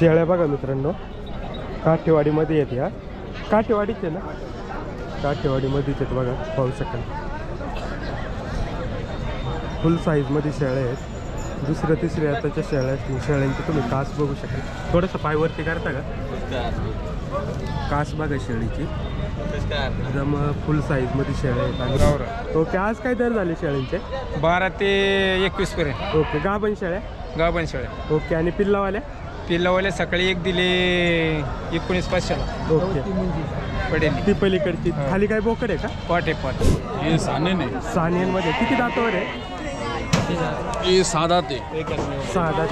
शेळ्या बघा मित्रांनो. काठेवाडीमध्ये येते हा काठेवाडीच आहे ना? काठेवाडीमध्येच आहेत बघा. पाहू शकाल. फुल साईजमध्ये शेळ्या आहेत. दुसऱ्या तिसऱ्या आताच्या शेळ्या असतील. शेळ्यांची तुम्ही कास बघू शकाल. थोडंसं पायवरती करता का? कास बघा शेळीची. एकदम फुल साईजमध्ये शेळ्या आहेत. आणि ओके आज काय दर झाले शेळ्यांचे? बारा ते एकवीस पर्यंत. ओके गाभण शेळ्या? गावबन शेळ्या. ओके आणि पिल्लावाल्या? पिल्लावाले सकाळी एक दिले एकोणीस पाचशेला. ओके. पडेल. ती पलीकडची. खाली काय बोकड आहे का? पाटे पाट. हे साने नाही. सानियांमध्ये किती दातावर आहे? हे साधा ते. सहा दात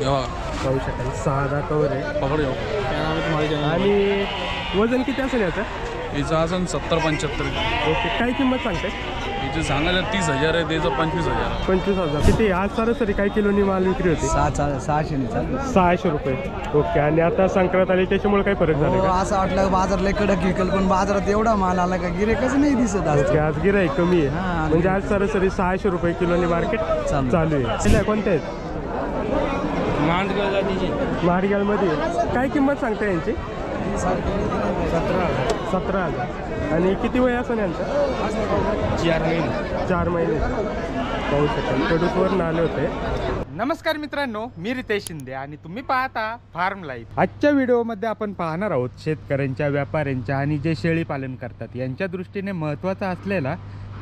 जेव्हा पाहू शकाल. सहा दातावर आहे. पकड जाऊ आणि वजन किती असेल याचं? हिचं असन सत्तर पंच्याहत्तर ओके काय किंमत सांगते हिचं सांगायला तीस हजार आहे त्याचं पंचवीस हजार आहे. पंचवीस हजार. किती आज सरासरी काय किलोनी माल विक्री होती? सहाशे नाही चालू. सहाशे रुपये. ओके आणि आता संक्रांत आली त्याच्यामुळे काय फरक झाला हो का? असं वाटलं बाजार लय कडक विकल पण बाजारात एवढा माल आला का गिरेकच नाही दिसत आज. ओके आज गिराई कमी आहे. हां. म्हणजे आज सरासरी सहाशे रुपये किलोनी मार्केट चालू. चालू आहे. तिला कोणत्या आहेत? मारगालमध्ये काय किंमत सांगता यांची? सतरा सतरा हजार. आणि किती वय असं यांचं? चार महिने. चार महिने. पाहू शकाल कडूसवरून आले होते. नमस्कार मित्रांनो मी रितेश शिंदे आणि तुम्ही पाहता फार्म लाईफ. आजच्या व्हिडिओमध्ये आपण पाहणार आहोत शेतकऱ्यांच्या व्यापाऱ्यांच्या आणि जे शेळी पालन करतात. यांच्या दृष्टीने महत्त्वाचा असलेला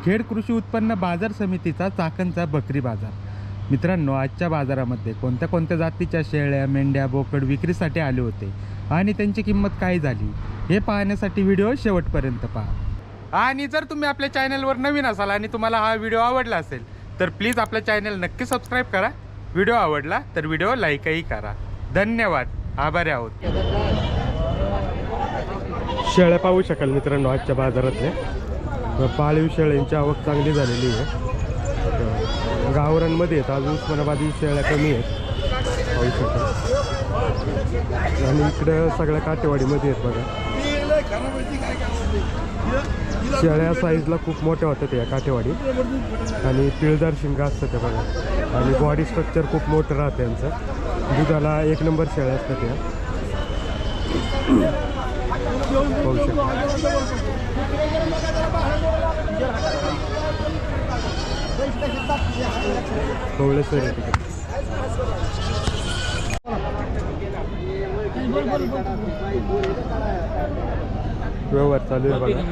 खेड कृषी उत्पन्न बाजार समितीचा चाकणचा बकरी बाजार. मित्रांनो आजच्या बाजारामध्ये कोणत्या कोणत्या जातीच्या शेळ्या मेंढ्या बोकड विक्रीसाठी आले होते? आणि त्यांची किंमत काय झाली? हे पाहण्यासाठी व्हिडिओ शेवटपर्यंत पहा. आणि जर तुम्ही आपल्या चॅनलवर नवीन असाल आणि तुम्हाला हा व्हिडिओ आवडला असेल तर प्लीज आपल्या चॅनल नक्की सबस्क्राईब करा. व्हिडिओ आवडला तर व्हिडिओ लाईकही करा. धन्यवाद. आभारी आहोत. शेळ्या पाहू शकाल मित्रांनो आजच्या बाजारातल्या पाळीव शेळ्यांची आवक चांगली झालेली आहे. गावरांमध्ये आहेत. अजून उस्मानाबादी शेळ्या कमी आहेत. पाहू शकाल. आणि इकडं सगळ्या काटेवाडीमध्ये आहेत बघा. शेळ्या साईजला खूप मोठ्या होत्या त्या काठेवाडी आणि पिळदार शिंगा असतात त्या बघा. आणि बॉडी स्ट्रक्चर खूप मोठं राहतं यांचं. दुधाला एक नंबर शेळ्या असतात त्या पाहू आहे व्यवहार चालू आहे बघा.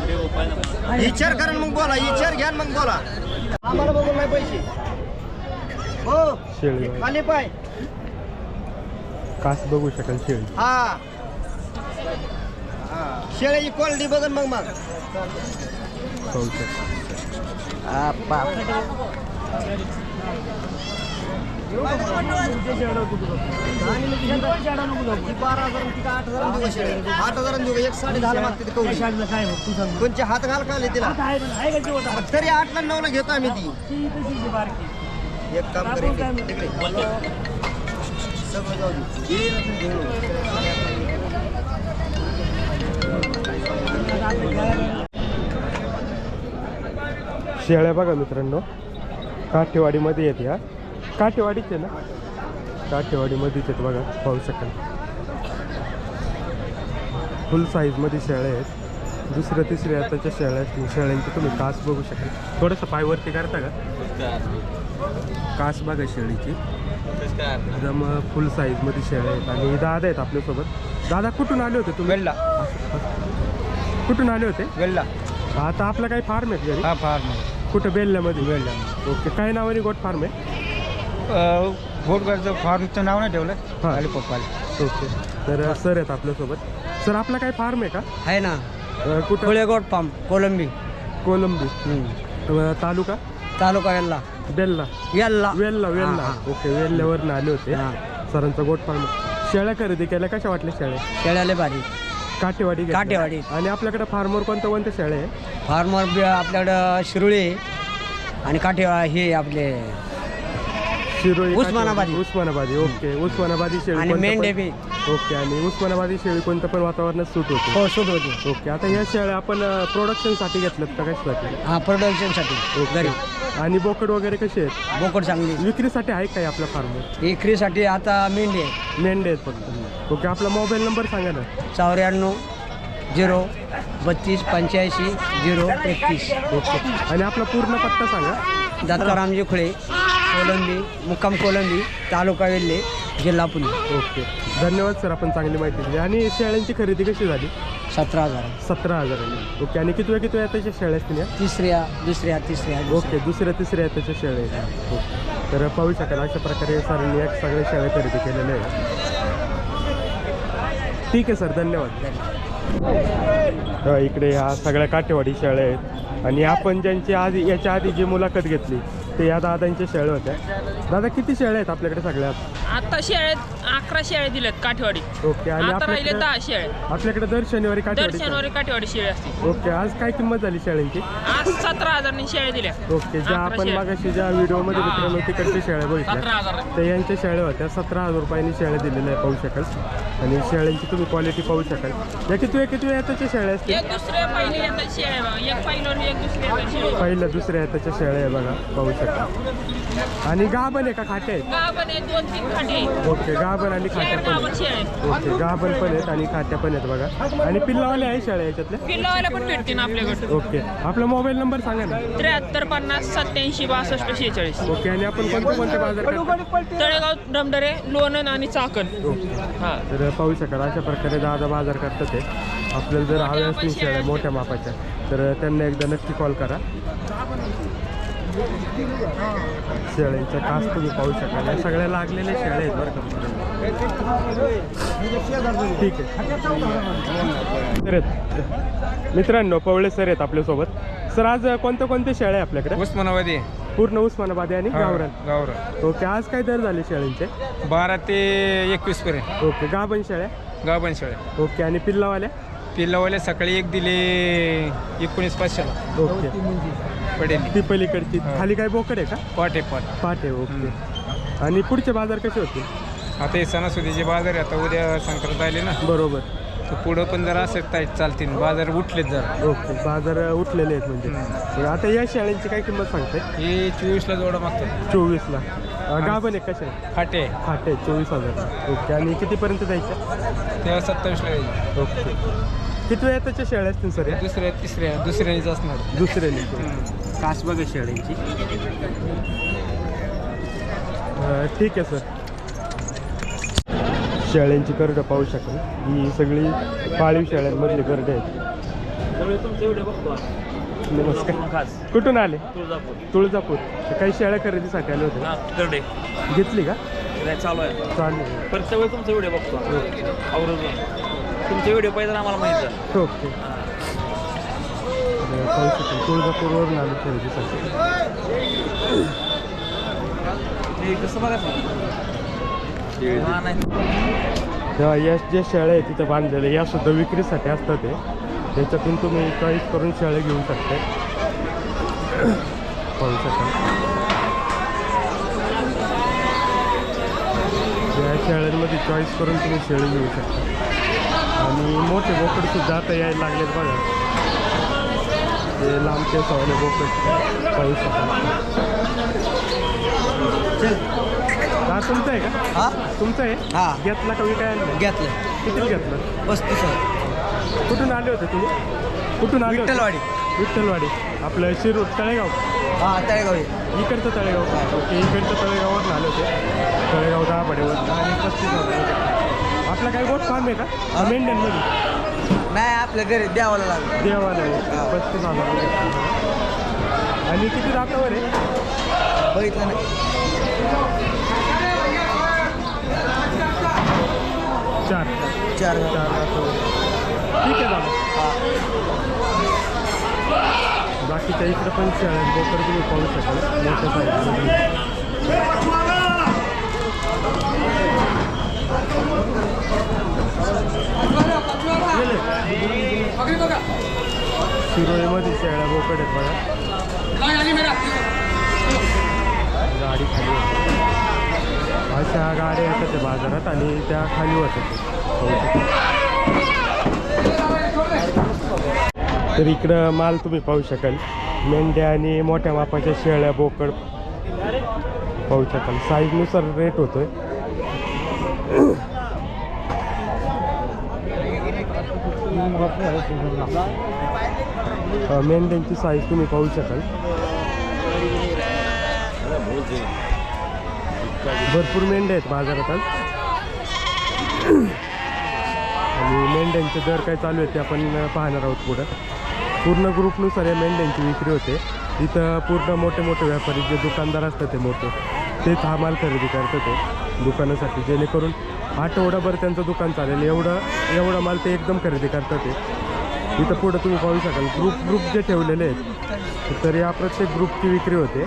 विचार करा मग बोला विचार घ्या मग बोला. आम्हाला बघून नाही पैसे. हो शेळी. खाली पाय. कास बघू शकाल शेळी. हा हा. शेळ्याची क्वालिटी बघन मग मग. पाहू शकता बारा तिला आठ हजार देऊ आठ एक साडे दहाला मागते ते कवडी कोणचे हात घाल का आले तिला? आठ ला नऊला घेतो आम्ही ती. एक काम करेल तिकडे. सगळं जाऊ शेळ्या बघा मित्रांनो. काठेवाडीमध्ये येते हा काठेवाडीच आहे ना? काठेवाडीमध्येच आहेत बघा. पाहू शकाल. फुल साईजमध्ये शेळ्या आहेत. दुसऱ्या तिसऱ्या आताच्या शेळ्या असतील. शेळ्यांची तुम्ही कास बघू शकाल. थोडंसं पायवरती करता का? कास बघा शेळीची. एकदम फुल साईजमध्ये शेळ्या आहेत. आणि दादा आहेत आपल्यासोबत. दादा कुठून आले होते तुम्ही? कुठून आले होते? वेल्ला. आता आपला काही फार्म आहे घरी? हा फार्म कुठं? बेल्ल्यामध्ये बेल्ल्या ओके. काय नावाने गोट फार्म आहे? घोटगरचं फार्मचं नाव नाही ठेवलं. हा. खाली पप्पाला ओके. तर सर आहेत आपल्यासोबत. सर आपला काय फार्म आहे का? आहे ना. अ, कुठं? कोळेगोट पाम कोलंबी. कोलंबी. अ, तालुका? तालुका याला बेल्ला वेल्ला. वेल्ला हा, ओके वेल्ल्यावरनं आले होते. हा. सरांचा गोट फार्म शेळ्या खरेदी केल्या कशा वाटल्या शेळ्या? शेळ्याले भारी. काटेवाडी. काटेवाडी. आणि आपल्याकडे फार्मवर कोणत्या कोणत्या शेळ्या आहे फार्मर आपल्याकडं शिरुळे आणि काठे हे आपले शिरोई उस्मानाबादी. उस्मानाबादी ओके. उस्मानाबादी शेळी आणि मेंढे बी. ओके आणि उस्मानाबादी शेळी कोणत्या पण वातावरणात सूट होते. हो शोध होते. ओके आता ह्या शेळ्या आपण प्रोडक्शनसाठी घेतल्यात का कशासाठी? हा प्रोडक्शनसाठी ओके. घरी. आणि बोकड वगैरे कसे आहेत? बोकड चांगली. विक्रीसाठी आहे काय आपल्या फार्मवर विक्रीसाठी आता मेंढी आहे मेंढे आहेत फक्त. ओके आपला मोबाईल नंबर सांगा ना. चौऱ्याण्णव झिरो बत्तीस पंच्याऐंशी झिरो एकतीस. ओके. आणि आपला पूर्ण पत्ता सांगा. दत्तारामजी खुळे. कोलंबी मुक्काम कोलंबी तालुका वेल्हे जिल्हा पुणे. ओके. धन्यवाद सर आपण चांगली माहिती दिली. आणि शेळ्यांची खरेदी कशी झाली? सतरा हजार. सतरा हजारांनी ओके आणि किती वेळ किती वेळ त्याच्या शेळ्या असतील या? तिसऱ्या दुसऱ्या तिसऱ्या ओके दुसऱ्या तिसऱ्या त्याच्या शेळ्या आहेत. ओके. तर पाहू शकाल अशा प्रकारे सरांनी एक सगळ्या शेळ्या खरेदी केलेल्या आहेत. ठीक आहे सर धन्यवाद. तर इकडे ह्या सगळ्या काठेवाडी शेळ्या आहेत. आणि आपण ज्यांची आधी याच्या आधी जी मुलाखत घेतली ते या दादांच्या शेळ्या होत्या दादा किती शेळ्या आहेत आपल्याकडे सगळ्यात? आता शेळ्यात अकरा शेळ्या दिल्यात काठीवाडी. ओके आणि आता राहिले आपल्याकडे दहा शेळ्या आपल्याकडे दर शनिवारी दर काठेवाडी शनिवारी काठीवाडी शेळी असते ओके आज काय किंमत झाली शेळ्यांची? आज सतरा हजारनी शेळ्या दिल्या. ओके ज्या अकरा आपण शेळ्या. मागाशी ज्या व्हिडिओमध्ये मित्रांनो तिकडच्या शेळ्या सतरा बघितल्या हजार. तर यांच्या शेळ्या होत्या सतरा हजार रुपयांनी शेळ्या दिलेल्या आहे पाहू शकाल. आणि शेळ्यांची तुम्ही क्वालिटी पाहू शकाल. या किती किती याच्याच्या शेळ्या असतील? एक दुसऱ्या पहिली येतात शेळ्या बघा. एक पहिल्यावर एक दुसऱ्या येतात शेळ्या पहिल्या दुसऱ्या याच्याच्या शेळ्या आहे बघा पाहू आणि गाभण आहे का खाटे? आहेत गाभण आहे दोन तीन खाटी आहेत. ओके गाभण आणि खाट्या पण आहेत. ओके गाभण पण आहेत आणि खाट्या पण आहेत बघा. आणि पिल्लावाल्या आहे शेळ्या याच्यातल्या पिल्लावायला पण भेटतील आपल्याकडे. ओके आपला मोबाईल नंबर सांगा ना. त्र्याहत्तर पन्नास सत्याऐंशी बासष्ट शेहेचाळीस. ओके आणि आपण कोणते कोणते बाजार करतो? तळेगाव डमडरे लोणन आणि चाकण. ओके. हा. तर पाहू शकाल अशा प्रकारे दादा बाजार करतात ते आपल्याला जर हव्या असतील शेळ्या मोठ्या मापाच्या तर त्यांना एकदा नक्की कॉल करा. शेळ्यांच्या कास तुम्ही पाहू शकाल. या सगळ्या लागलेल्या शेळ्या आहेत बरं का. ठीक आहे. सर आहेत. मित्रांनो पवळे सर आहेत आपल्यासोबत. सर आज कोणत्या कोणत्या शेळ्या आहे आपल्याकडे? उस्मानाबादी. पूर्ण उस्मानाबादी आणि गावरान. गावरा ओके आज काय दर झाले शेळ्यांचे बारा ते एकवीस पर्यंत. ओके गाभण शेळ्या? गावबन शाळा ओके आणि पिल्लावाल्या? पिल्लावाले सकाळी एक दिले एकोणीस पाचशेला. ओके. पडेल. ती पलीकडची. खाली काय बोकड आहे का? पाटे पाट. आहे ओके. आणि पुढचे बाजार कसे होते आता हे सणासुदीचे बाजार आहे आता उद्या संक्रांत आले ना. बरोबर. तर पुढं पण जरा असं टाईट चालतील बाजार उठलेत जरा. ओके बाजार उठलेले आहेत म्हणजे. आता या शेळ्यांची काय किंमत सांगते हे चोवीसला जोडा मागतात चोवीसला. गाभण आहे कशा आहे फाटे. फाटे चोवीस हजार ओके आणि कितीपर्यंत द्यायचं तेव्हा सत्तावीसला येईल ओके. किती वेळा त्याच्या शेळ्या असतील सर या? दुसऱ्या तिसऱ्या दुसऱ्यानेच असणार. दुसऱ्याने कास बघा शेळ्यांची. ठीक आहे सर. शेळ्यांची करडं पाहू शकाल. ही सगळी पाळीव शेळ्यांमधली करडे आहेत. नमस्कार. कुठून आले? तुळजापूर. तर काही शेळ्या खरेदीसाठी आले होते करडे घेतली का? चालू आहे. प्रत्येक वेळी तुमचा व्हिडिओ बघतो. आवर्जून. तुमचे व्हिडिओ पाहिजे आम्हाला माहिती आहे ओके. तर पाहू शकाल तुळजापूरवरून आलो खरेदीसाठी कसं बघायचं? नाही. तेव्हा या ज्या शेळ्या आहेत तिथं बांधलेल्या या सुद्धा विक्रीसाठी असतात ते. त्याच्यातून तुम्ही चॉईस करून शेळ्या घेऊ शकता. पाहू शकाल या शेळ्यांमध्ये चॉईस करून तुम्ही शेळी घेऊ शकता. आणि मोठे बोकड सुद्धा आता यायला लागलेत बघा. ते लांबचे सवले बोकड. पाहू शकाल हा तुमचं आहे का? हा? तुमचं आहे? हा. घेतला का नाही? घेतलं. किती घेतलं? पस्तीस हजार कुठून आले होते तुम्ही? कुठून आले? विठ्ठलवाडी. विठ्ठलवाडी. आपलं शिरूर तळेगाव. हा तळेगावी. इकडचं तळेगाव. ओके इकडचं तळेगाववरून आले होते. तळेगाव दहा पडेवर आणि पस्तीस आपला काही गोट फार्म आहे का? मेंढ्यांमध्ये. नाही आपल्या घरी द्यावं लागलं. देवाला आहे. पस्तीस हजार रुपये. आणि किती दातावर आहे? बघितलं नाही. चार. चार चार दातावर ठीक आहे दादा. बाकीच्या इकडं पण शेळ्या बोकर तुम्ही पाहू शकाल. मोठ्या साईजमध्ये शिरोळीमध्ये शेळ्या बोकड आहेत बघा. गाडी खाली होती. अशा गाड्या येतात त्या बाजारात आणि त्या खाली होतात तर इकडं माल तुम्ही पाहू शकाल. मेंढ्या आणि मोठ्या मापाच्या शेळ्या बोकड पाहू शकाल. साईजनुसार रेट होतोय. मेन मेंढ्यांची साईज तुम्ही पाहू शकाल. भरपूर मेंढ्या आहेत बाजारात आज. आणि मेंढ्यांचे दर काय चालू आहेत ते आपण पाहणार आहोत पुढं. पूर्ण ग्रुपनुसार या मेंढ्यांची विक्री होते. इथं पूर्ण मोठे मोठे व्यापारी जे दुकानदार असतात ते मोठे तेच हा माल खरेदी करतात ते दुकानासाठी. जेणेकरून आठवडाभर त्यांचं दुकान चालेल. एवढं एवढा माल ते एकदम खरेदी करतात ते. इथं पुढं तुम्ही पाहू शकाल. ग्रुप ग्रुप जे ठेवलेले आहेत तर या प्रत्येक ग्रुपची विक्री होते.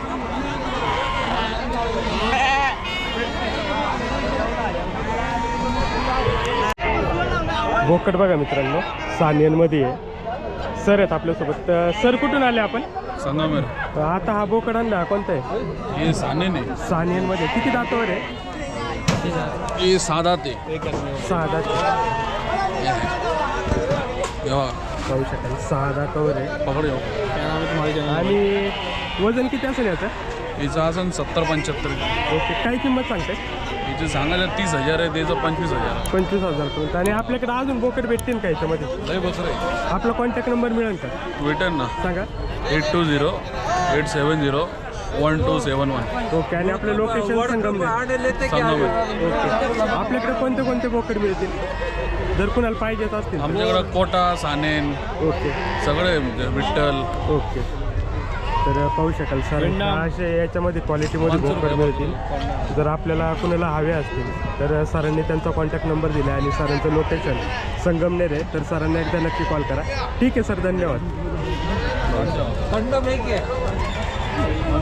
बोकड बघा मित्रांनो सानियनमध्ये आहे. सर आहेत आपल्यासोबत. तर सर कुठून आले आपण? आता हा बोकड आणला. कोणता आहे? हे साने नाही सानियनमध्ये. किती दातावर आहे? हे साधा ते सहा दात जेव्हा पाहू शकाल सहा पकड तुम्हारी चैनल आणि वजन किती असेल याचं? हिचं असं सत्तर पंच्याहत्तर ओके काय किंमत सांगते हिचं सांगायला तीस हजार आहे त्याचं पंचवीस हजार आहे. पंचवीस हजारपर्यंत. आणि आपल्याकडे अजून बोकड भेटतील का याच्यामध्ये? लय बसर आहे. आपला कॉन्टॅक्ट नंबर मिळेल का? ट्विटर ना. सांगा. Eight two zero eight seven zero one two seven one. Okay आणि आपलं लोकेशन संगमनेर संगमेर ओके आपल्याकडे कोणते कोणते बोकड मिळतील? जर कुणाला पाहिजेच असतील. आमच्याकडं कोटा सानेन ओके. सगळे म्हणजे विठ्ठल. ओके. तर पाहू शकाल सर असे याच्यामध्ये क्वालिटीमध्ये बोकड मिळतील. जर आपल्याला कुणाला हवे असतील तर सरांनी त्यांचा कॉन्टॅक्ट नंबर दिला आणि सरांचं लोकेशन संगमनेर आहे तर सरांना एकदा नक्की कॉल करा. ठीक आहे सर धन्यवाद.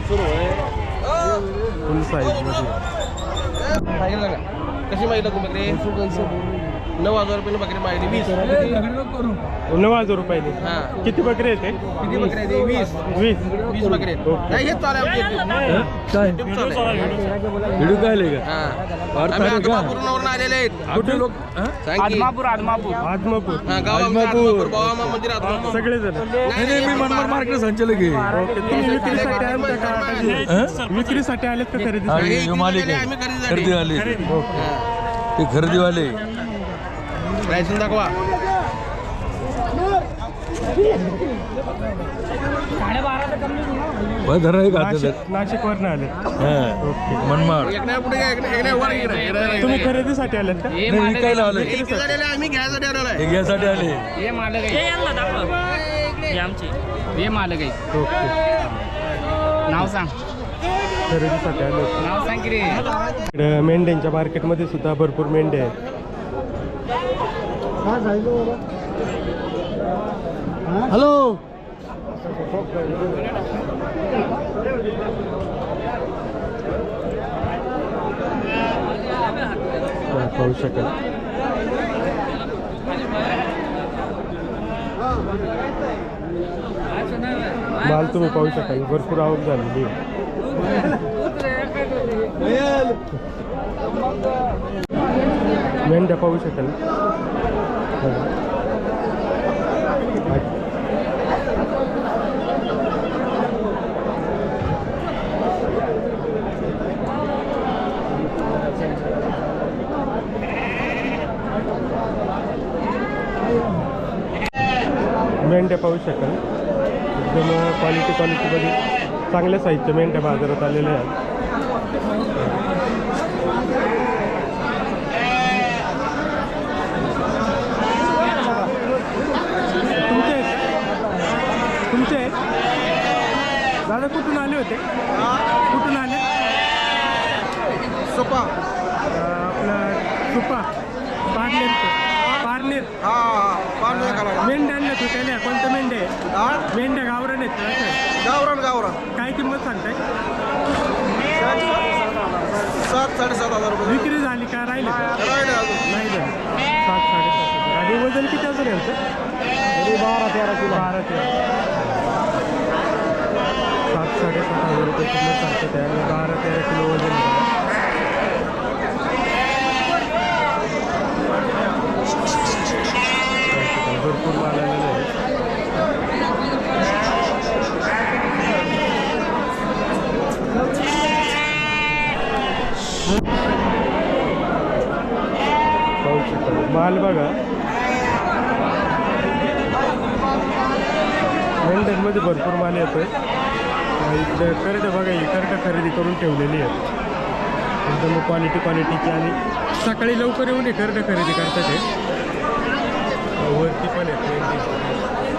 फुल साईजमध्ये कशी माहिती तुम्ही नऊ हजार रुपये बकरी वीस. नऊ हजार रुपयाने हा. किती बकरे आहेत ते किती बकरी आहे वीस. वीस. वीस बकरी आहेत. ओके. नाही हेच चालू आहे आमची YouTube चालू आहे. व्हिडिओ काय हा. आम्ही आदमापूरवरून आलेले आहेत. कुठे लोक? सांग की. आदमापूर आदमापूर. हा, गाव आमचं आदमापूर. बाबा मंदिर आदमापूर. नाही, नाही, मी मनमाड मार्केट संचालक आहे. ओके तुम्ही विक्रीसाठी आले का? विक्रीसाठी आलेत का खरेदी? आम्ही खरेदीसाठी आले ओके. ते खरेदीवाले. लायसन दाखवा नाशिक नाशिकवरनं आलेत ओके. मनमाड. पुढे वर तुम्ही खरेदीसाठी आलेत का? विकायला आले आम्ही घ्यायसाठी आलेलो आहे. घ्यासाठी आले. हे मालक आहे. हे यांना दाखव. हे आमचे. हे मालक आहे. ओके. नाव सांग. खरेदीसाठी आले. नाव सांग की रे. इकडं मेंढ्यांच्या मार्केटमध्ये सुद्धा भरपूर मेंढ्या आहेत. हॅलो. पाहू शकेल. माल तुम्ही पाहू शकाल. भरपूर आवक झालेली मेंढ्या पाहू शकाल. मेंढ्या पाहू शकाल. एकदम क्वालिटी क्वालिटीमध्ये चांगल्या साईजच्या मेंढ्या बाजारात आलेल्या आहेत तुमचे आहेत तुमचे आहेत दादा कुठून आले होते? कुठून आले? सोपा. आपलं सुपा. पारनेर पारनेर. हा हा. पाणी करा मेंढ्या आणल्या विकायला कोणत्या मेंढ्या आहे? मेंढ्या गावरान आहेत का? आहेत? गावरान गावरान. काय किंमत सांगताय? सात साडेसात हजार रुपये. विक्री झाली का? राहिले का? राहिले अजून. नाही झाली सात साडेसात हजार. आणि वजन किती असेल यांचं? बारा तेरा किलो. बारा तेरा. साडेसात हजार रुपये किलो चालतात आहे बारा तेरा किलो वजन भरपूर माल आलेला आहे माल बघा मेंढ्यांमध्ये भरपूर माल येतोय. इकडे करडे बघा ही कर्ट खरेदी करून ठेवलेली आहे एकदम क्वालिटी क्वालिटीची आणि सकाळी लवकर येऊन हे करडं खरेदी करतात हे. वरती पण येतो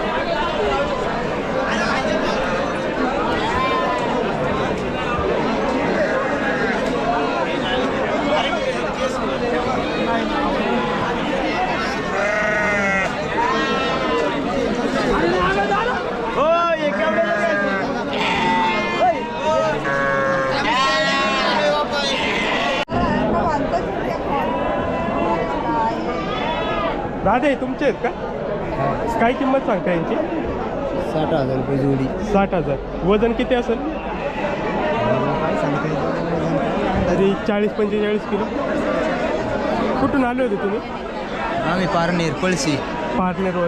दादा तुमचे आहेत का? काय किंमत सांगता यांची? साठ हजार रुपये जोडी. साठ हजार. वजन किती असेल? तरी चाळीस पंचेचाळीस किलो. कुठून आले होते तुम्ही? आम्ही पारनेर पळशी. पार्टनरवर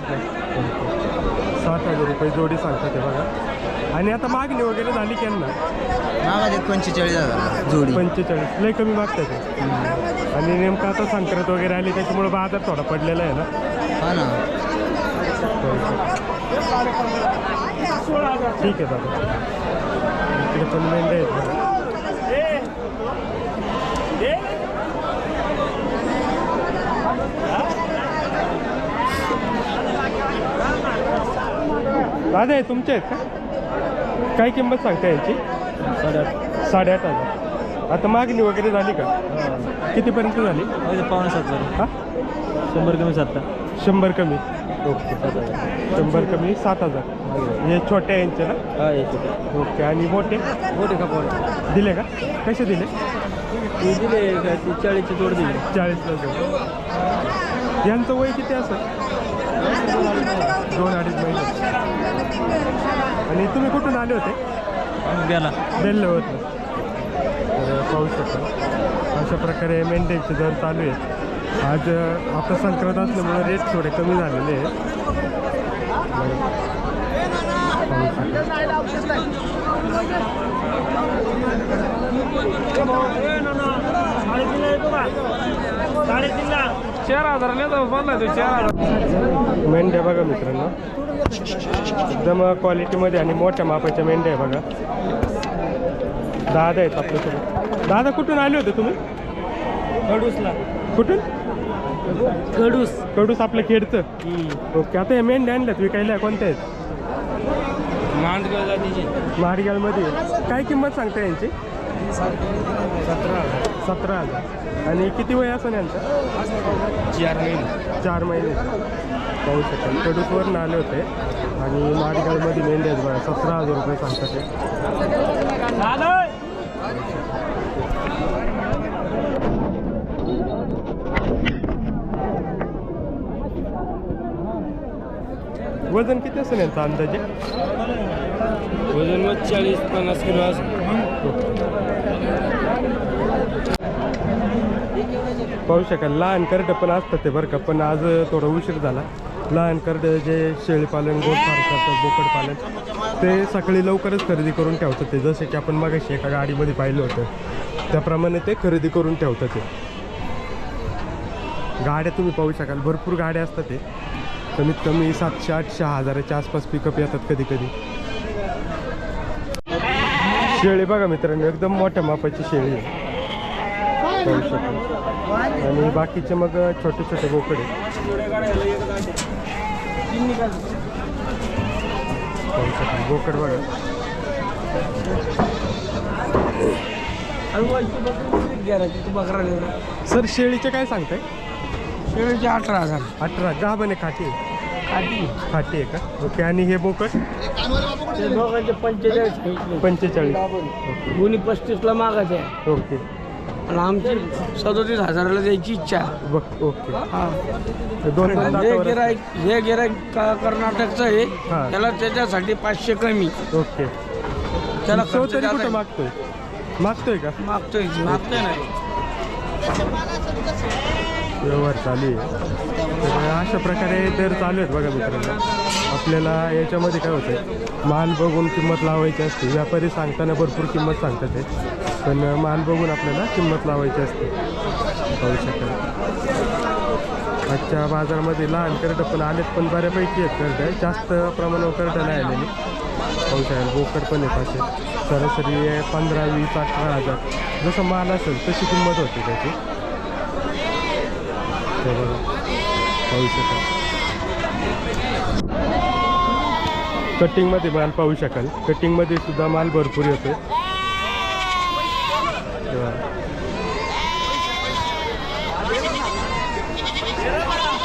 साठ हजार रुपये जोडी सांगता ते बघा. आणि आता मागणी वगैरे झाली की यांना? नावात पंचेचाळीस हजार जोडी. पंचेचाळीस. लय कमी मागतात आणि नेमकं आता संक्रांत वगैरे आली त्याच्यामुळे बाजार थोडा पडलेला आहे ना? हा ना. ठीक आहे दादा. इकडे पण मेंढ्या आहेत. दादा तुमचे आहेत का? काय किंमत सांगता यांची? साडेआठ साडेआठ हजार. आता मागणी वगैरे झाली का? कितीपर्यंत झाली? पावणे सात हजार. हा? शंभर कमी सात शंभर कमी. ओके शंभर कमी सात हजार. हे छोट्या यांचे ना? हा याचे ओके आणि मोठे? मोठे का पावणे? दिले का? कसे दिले? ते दिले का? ते चाळीसची जोड दिली. चाळीसला दिले यांचं वय किती असेल दोन अडीच महिने. आणि तुम्ही कुठून आले होते? आम्ही गेला बेल्लवरनं. तर पाहू शकता. अशा प्रकारे मेंढ्यांचे दर चालू आहेत. आज आता संक्रांत असल्यामुळे रेट थोडे कमी झालेले. चार हजार चार हजार. मेंढ्या बघा मित्रांनो. एकदम क्वालिटीमध्ये आणि मोठ्या मापाच्या मेंढ्या आहे बघा. दादा आहेत आपल्यासोबत. दादा कुठून आले होते तुम्ही? कडूसला कुठून? कडूस कडूस आपल्या खेडचं. ओके आता या मेंढ्या आणल्यात विकायला कोणत्या आहेत? महाडगावमध्ये काय किंमत सांगता यांची? सतरा हजार. सतरा हजार. आणि किती वय असं यांचं? चार महिने. चार महिने. पाहू शकाल कडूसवरून आले होते. आणि माडगावमध्ये मेंढ्या आहेत बघा. सतरा हजार रुपये सांगतात ते वजन किती असेल यांचं अंदाजे? वजन मग चाळीस पन्नास किलो असं पाहू शकाल लहान करड पण असतात ते बरं का पण आज थोडा उशीर झाला. लहान करड जे शेळीपालन गोटफार्म करतात बोकडपालन ते सकाळी लवकरच खरेदी करून ठेवतात ते. जसे की आपण मगाशी एका गाडीमध्ये पाहिलं होतं. त्याप्रमाणे ते खरेदी करून ठेवतात ते. गाड्या तुम्ही पाहू शकाल भरपूर गाड्या असतात ते. कमीत कमी सातशे आठशे हजाराच्या आसपास पिकअप येतात कधी कधी. शेळी बघा मित्रांनो एकदम मोठ्या मापाची शेळी आहे. आणि बाकीचे मग छोटे छोटे बोकडे बोकड बघा. सर शेळीचे काय सांगताय? शेळीचे अठरा हजार. अठरा गाभण आहे खाटी. खाटी. खाटी आहे का? ओके आणि हे बोकड? ते दोघांचे पंचेचाळीस पंचेचाळीस. गुणी पस्तीसला मागायचे. आहे ओके. आणि आमची सदोतीस हजाराला द्यायची इच्छा. आहे. बघ ओके. हा. दोन हे दातावर गिराईक हे गिराईक का- कर्नाटकचं आहे हा. त्याला त्याच्यासाठी पाचशे कमी. ओके. त्याला जादा मागतोय? मागतोय का? मागतोय मागतोय नाही व्यवहार चालू आहे. तर अशा प्रकारे दर चालू आहेत बघा मित्रांनो. आपल्याला याच्यामध्ये काय होतं माल बघून किंमत लावायची असते. व्यापारी सांगताना भरपूर किंमत सांगतात ते पण माल बघून आपल्याला किंमत लावायची असते. पाहू शकाल. आजच्या बाजारामध्ये लहान करडं पण आलेत पण बऱ्यापैकी आहेत करडं जास्त प्रमाणावर करडं नाही आलेली. पाहू शकाल. बोकड पण आहे पाचशे सरासरी पंधरा वीस अठरा हजार. जसं माल असेल तशी किंमत होती त्याची. बघा पाहू शकाल. कटिंगमध्ये माल पाहू शकाल. कटिंगमध्ये सुद्धा माल भरपूर येतो.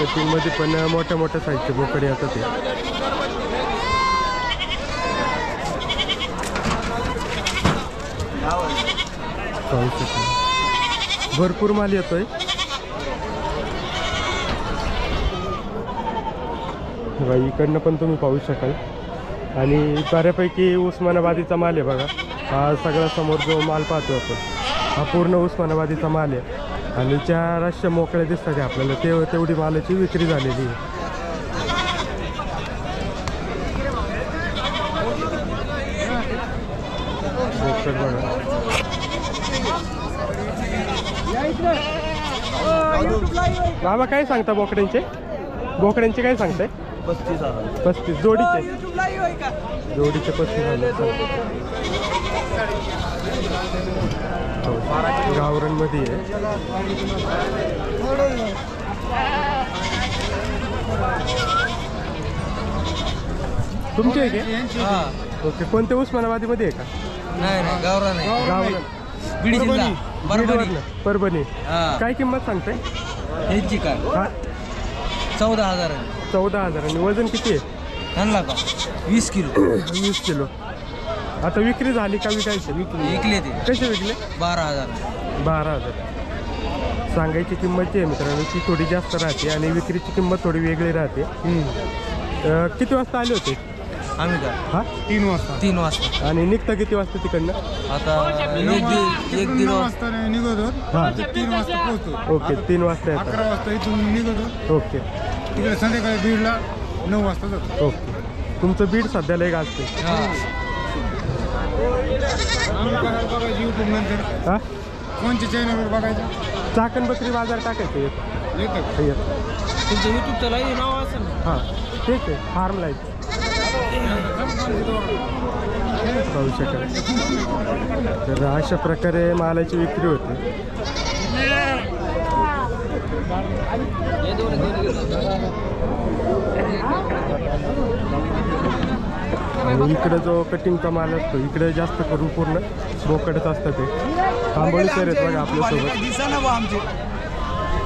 कटिंगमध्ये पण मोठ्या मोठ्या साईजचे बोकडे येतात ते. भरपूर माल येतोय. बघा इकडनं पण तुम्ही पाहू शकाल. आणि बऱ्यापैकी उस्मानाबादीचा माल आहे बघा. हा सगळा समोर जो माल पाहतो आपण हा पूर्ण उस्मानाबादीचा माल आहे. आणि चार अशा मोकळ्या दिसतात आपल्याला ते तेवढी मालाची विक्री झालेली आहे. बाबा काय सांगता बोकड्यांचे? बोकड्यांचे काय सांगताय? पस्तीस हजार. पस्तीस जोडीचे. जोडीचे पस्तीस हजार. हो, गावरानमध्ये आहे. तुमचे आहे का? ओके कोणत्या उस्मानाबादीमध्ये आहे का? नाही नाही गावरा नाही गावरान. बीड जिल्हा. परभणी. बीडवरनं. परभणी. हा. काय किंमत सांगताय? ह्यांची काय हा. चौदा हजार आहे. चौदा हजार. आणि वजन किती आहे? आणला का? वीस किलो. वीस किलो. आता विक्री झाली का विकायची? विकले ते. कसे विकले? बारा हजार. बारा हजार. सांगायची किंमत जी आहे मित्रांनो ती थोडी जास्त राहते आणि विक्रीची किंमत थोडी वेगळी राहते. अं, किती वाजता आले होते? आम्ही का? हा? तीन वाजता. तीन वाजता. आणि निघता किती वाजता तिकडनं? आता एक दीड एक दीड वाजता निघतो हां. तीन वाजता पोहोचतो. ओके तीन वाजता अकरा वाजता इथून निघतो ओके. तिकडे संध्याकाळी बीडला नऊ वाजता जातो. ओके. तुमचं बीड सध्याला एक असते आम्ही करायला बघायचं युट्यूब नंतर. हा? कोणच्या चॅनलवर बघायचं? चाकण बकरी बाजार टाकायचं येतं येतं का? येतं. तुमचं युट्यूबचं लाईव्ह नाव असेल ना? हां. ठीक आहे. फार्म लाईफ पाहू शकाल. तर अशा प्रकारे मालाची विक्री होते. आणि इकडं जो कटिंगचा माल असतो इकडे जास्त करून पूर्ण बोकडच असतं ते. थांबळी सर आहेत बघा आपल्यासोबत. दिसा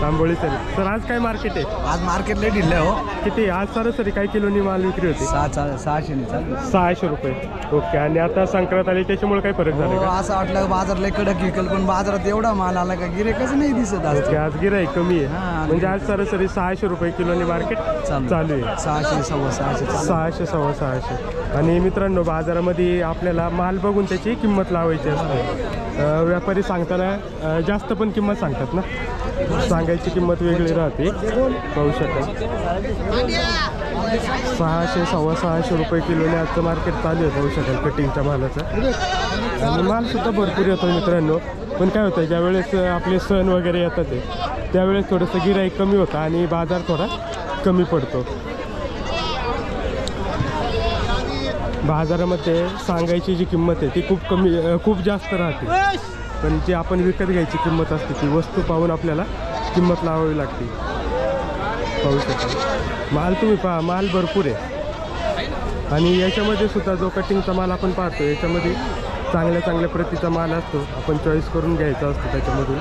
तांबोळी सर सर आज काय मार्केट आहे? आज मार्केट लय ढिल्लं आहे हो. किती? आज सरासरी काय किलोनी माल विक्री होते? सहा चा- सहाशे नाही चालू. सहाशे रुपये. ओके आणि आता संक्रांत आली त्याच्यामुळे काय फरक झाला हो, का? असं वाटलं बाजार लय कडक विकल पण बाजारात एवढा माल आला का गिरेकच नाही दिसत आज? ओके आज गिराईक कमी आहे. हां. म्हणजे आज सरासरी सहाशे रुपये किलोनी मार्केट चालू. चालू आहे. सहाशे सव्वा सहाशे चालू. सहाशे सव्वा सहाशे. आणि मित्रांनो बाजारामध्ये आपल्याला माल बघून त्याची किंमत लावायची असते. अं, व्यापारी सांगताना अं, जास्त पण किंमत सांगतात ना? सांगायची किंमत वेगळी राहते. पाहू शकाल. सहाशे सव्वा सहाशे रुपये किलोने आजचं मार्केट चालू आहे पाहू शकाल कटिंगच्या मालाचं. आणि मालसुद्धा भरपूर येतो मित्रांनो. पण काय होतं ज्यावेळेस आपले सण वगैरे येतात ते त्यावेळेस थोडंसं गिराई कमी होतं आणि बाजार थोडा कमी पडतो. बाजारामध्ये सांगायची जी किंमत आहे ती खूप कमी खूप जास्त राहते. पण जी आपण विकत घ्यायची किंमत असते ती वस्तू पाहून आपल्याला किंमत लावावी लागते. पाहू शकाल माल तुम्ही पहा माल भरपूर आहे. आणि याच्यामध्ये सुद्धा जो कटिंगचा माल आपण पाहतो याच्यामध्ये चांगल्या चांगल्या प्रतीचा माल असतो. आपण चॉईस करून घ्यायचा असतो त्याच्यामधून.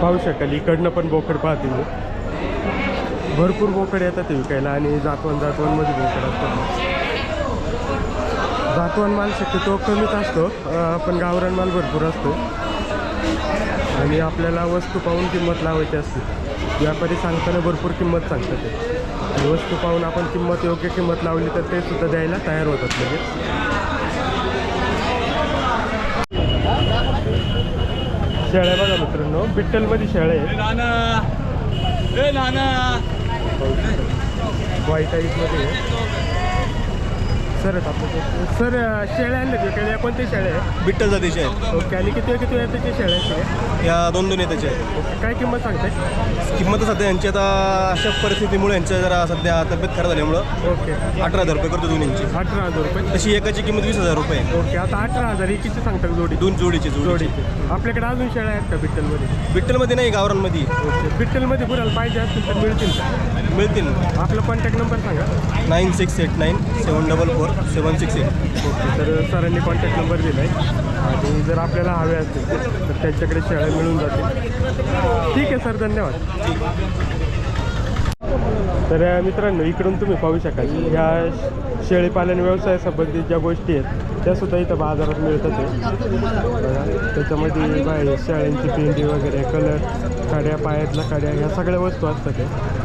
पाहू शकाल इकडनं पण बोकड पाहते मी. भरपूर बोकडे येतात ते विकायला आणि जातवन जातवनमध्ये बोकड असतात. जातवन माल शक्यतो कमीच असतो. पण गावरान माल भरपूर असतो. आणि आपल्याला वस्तू पाहून किंमत लावायची असते. व्यापारी सांगताना भरपूर किंमत सांगतात. ते वस्तू पाहून आपण किंमत योग्य किंमत लावली तर ते सुद्धा द्यायला तयार होतात लगेच. शेळ्या बघा मित्रांनो बिट्टलमध्ये शेळ्या आहेत व्हाईट आईजमध्ये सर सर शेळ्या आणल्या वेगळ्या कोणत्या शेळ्या आहे बिट्टल जातीचे आहेत. ओके आणि किती किती वेळ त्याच्या शेळ्या आहेत या दोन दोन येताचे आहेत ओके काय किंमत सांगताय? किंमत सध्या यांची आता अशा परिस्थितीमुळे यांच्या जरा सध्या तब्येत खराब झाल्यामुळं ओके. अठरा हजार रुपये करतो दोन्हींची. अठरा हजार रुपये. तशी एकाची किंमत वीस हजार रुपये. आहे. ओके आता अठरा हजार ही किती सांगतात जोडी? दोन जोडीची जोडी जोडीचे. आपल्याकडे अजून शेळ्या आहेत का बिट्टलमध्ये? बिट्टलमध्ये नाही गावरांमध्ये ओके बिट्टलमध्ये पुरायला पाहिजे असतील तर मिळतील. का मिळतील. आपला कॉन्टॅक्ट नंबर सांगा. Nine six eight nine seven double four seven six eight. Okay तर सरांनी कॉन्टॅक्ट नंबर दिला आहे आणि जर आपल्याला हवे असतील तर त्यांच्याकडे शेळ्या मिळून जातील. ठीक आहे सर धन्यवाद. तर अ, मित्रांनो इकडून तुम्ही पाहू शकाल. ह्या श- शेळीपालन व्यवसायासंबंधित ज्या गोष्टी आहेत त्या सुद्धा इथं बाजारात मिळतात आहे. बघा, त्याच्यामध्ये बाहेर शेळ्यांची पेंडी वगैरे कलर काड्या पायातल्या काड्या ह्या सगळ्या वस्तू असतात आहे.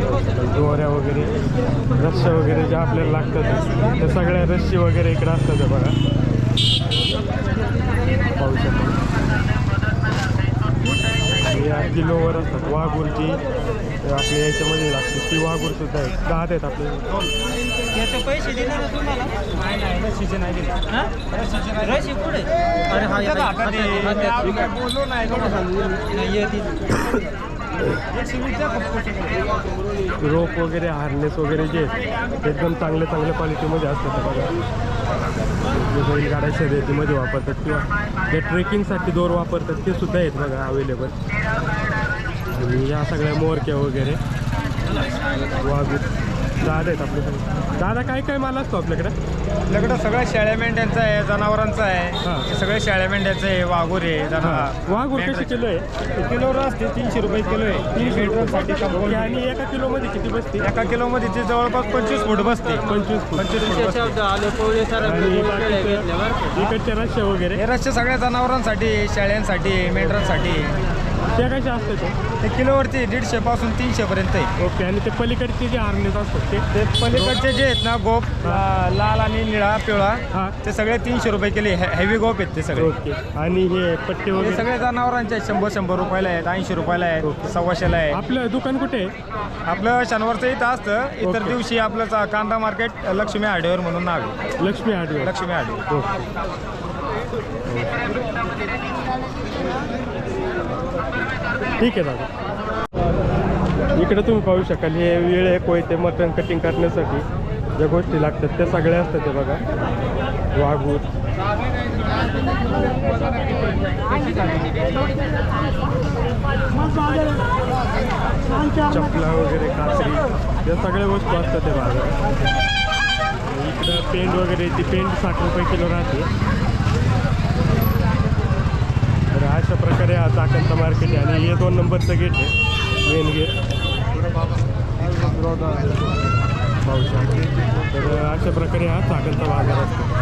दोऱ्या वगैरे रस्से वगैरे ज्या आपल्याला लागतात त्या सगळ्या रस्सी वगैरे इकडे असतात आहे बघा. पाहू शकता. या किलोवर असतात वाघूरची आपल्या याच्यामध्ये लागते. ती वाघूर सुद्धा आहे दहा आहेत आपले. पैसे ना तुम्हाला? नाही रोप वगैरे हार्नेस वगैरे जे एकदम चांगल्या चांगल्या क्वालिटीमध्ये असतात बघा. जे बैलगाड्या शर्यतीमध्ये वापरतात किंवा जे ट्रेकिंगसाठी दोर वापरतात ते सुद्धा आहेत बघा अवेलेबल आणि या सगळ्या मोरक्या वगैरे. वाघ दादा आहेत आपल्याकडे दादा काय काय माल असतो आपल्याकडे? आपल्याकडं सगळं शेळ्या मेंढ्यांचं आहे जनावरांचं हां. आहे सगळे शेळ्या मेंढ्याचं आहे वाघूर आहे जनावर. वाघूर कशी किलो आहे? किलोवर असते तीनशे रुपये किलो आहे. तीनशे रुपयासाठी आणि एका किलोमध्ये किती बसते? एका किलोमध्ये ते जवळपास पंचवीस फूट बसते. पंचवीस फूट. पंचवीस फूट इकडच्या रश्या वगैरे? हे रस्ते सगळ्या जनावरांसाठी शेळ्यांसाठी मेंढरांसाठी. त्या कशा असतात ते? किलोवरती दीडशे पासून तीनशे पर्यंत आहे. ओके आणि ते पलीकडचे जे हार्नेस असतात ते? ते पलीकडचे जे आहेत ना गोप अं, लाल आणि निळा पिवळा हां. ते सगळे तीनशे रुपये केले हेवी गोप आहेत ते सगळे. ओके आणि हे पट्टे हे वगैरे? सगळे जनावरांचे आहेत शंभर शंभर रुपयाला आहेत ऐंशी रुपयाला आहेत सव्वाशेला आहे आपलं दुकान कुठे आहे? आपलं शनिवारचं इथं असतं इतर ओके. दिवशी आपलं चा- कांदा मार्केट लक्ष्मी हार्डवेअर म्हणून नाव आहे. Lakshmi hardware. Lakshmi hardware. Okay. ठीक आहे दादा. इकडे तुम्ही पाहू शकाल हे वेळ आहे कोयते मटण कटिंग करण्यासाठी. ज्या गोष्टी लागतात त्या सगळ्या असतात ते बघा. वाघूर चपला वगैरे कासरी या सगळ्या वस्तू असतात ते बाजारात. इकडं पेंट वगैरे ती पेंट साठ रुपये किलो राहते तर अशा प्रकारे हा चाकणचं मार्केट आहे आणि हे दोन नंबरचं गेट आहे. मेन गेट पाहू तर अशा प्रकारे हा चाकणचा बाजार असतो.